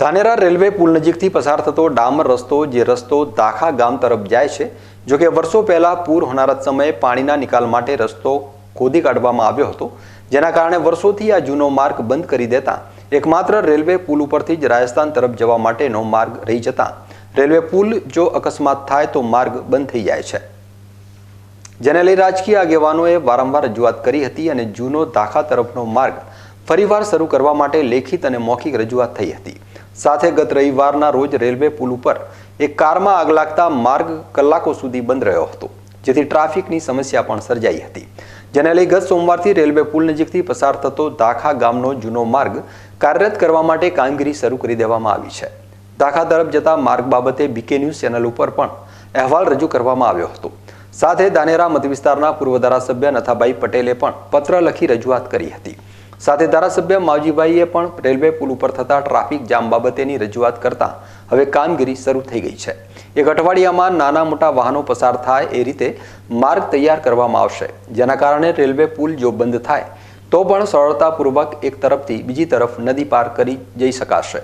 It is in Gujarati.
ધાનેરા રેલવે પુલ નજીકથી પસાર થતો ડામર રસ્તો, જે રસ્તો દાખા ગામ તરફ જાય છે, જો કે વર્ષો પહેલાં પૂર હોનારા સમયે પાણીના નિકાલ માટે રસ્તો ખોદી કાઢવામાં આવ્યો હતો. જેના કારણે વર્ષોથી આ જૂનો માર્ગ બંધ કરી દેતા એકમાત્ર રેલવે પુલ ઉપરથી જ રાજસ્થાન તરફ જવા માટેનો માર્ગ રહી જતા. રેલવે પુલ જો અકસ્માત થાય તો માર્ગ બંધ થઈ જાય છે. જેને લઈ રાજકીય આગેવાનોએ વારંવાર રજૂઆત કરી હતી અને જૂનો દાખા તરફનો માર્ગ ફરીવાર શરૂ કરવા માટે લેખિત અને મૌખિક રજૂઆત થઈ હતી. સાથે ગત રવિવારના રોજ રેલવે પુલ ઉપર એક કારમાં આગ લાગતા માર્ગ કલાકો સુધી બંધ રહ્યો હતો, જેથી ટ્રાફિકની સમસ્યા પણ સર્જાઈ હતી. જેને લઈ ગત સોમવારથી રેલવે પુલ નજીકથી પસાર થતો દાખા ગામનો જૂનો માર્ગ કાર્યરત કરવા માટે કામગીરી શરૂ કરી દેવામાં આવી છે. દાખા તરફ જતા માર્ગ બાબતે બીકે ન્યૂઝ ચેનલ ઉપર પણ અહેવાલ રજૂ કરવામાં આવ્યો હતો. સાથે દાનેરા મતવિસ્તારના પૂર્વ ધારાસભ્ય નથાભાઈ પટેલે પણ પત્ર લખી રજૂઆત કરી હતી. સાથે ધારાસભ્ય માવજીભાઈએ પણ રેલવે પુલ ઉપર થતા ટ્રાફિક જામ બાબતેની રજૂઆત કરતા હવે કામગીરી શરૂ થઈ ગઈ છે. એક અઠવાડિયામાં નાના મોટા વાહનો પસાર થાય એ રીતે માર્ગ તૈયાર કરવામાં આવશે. જેના કારણે રેલવે પુલ જો બંધ થાય, તો પણ સરળતાપૂર્વક એક તરફથી બીજી તરફ નદી પાર કરી જઈ શકાશે.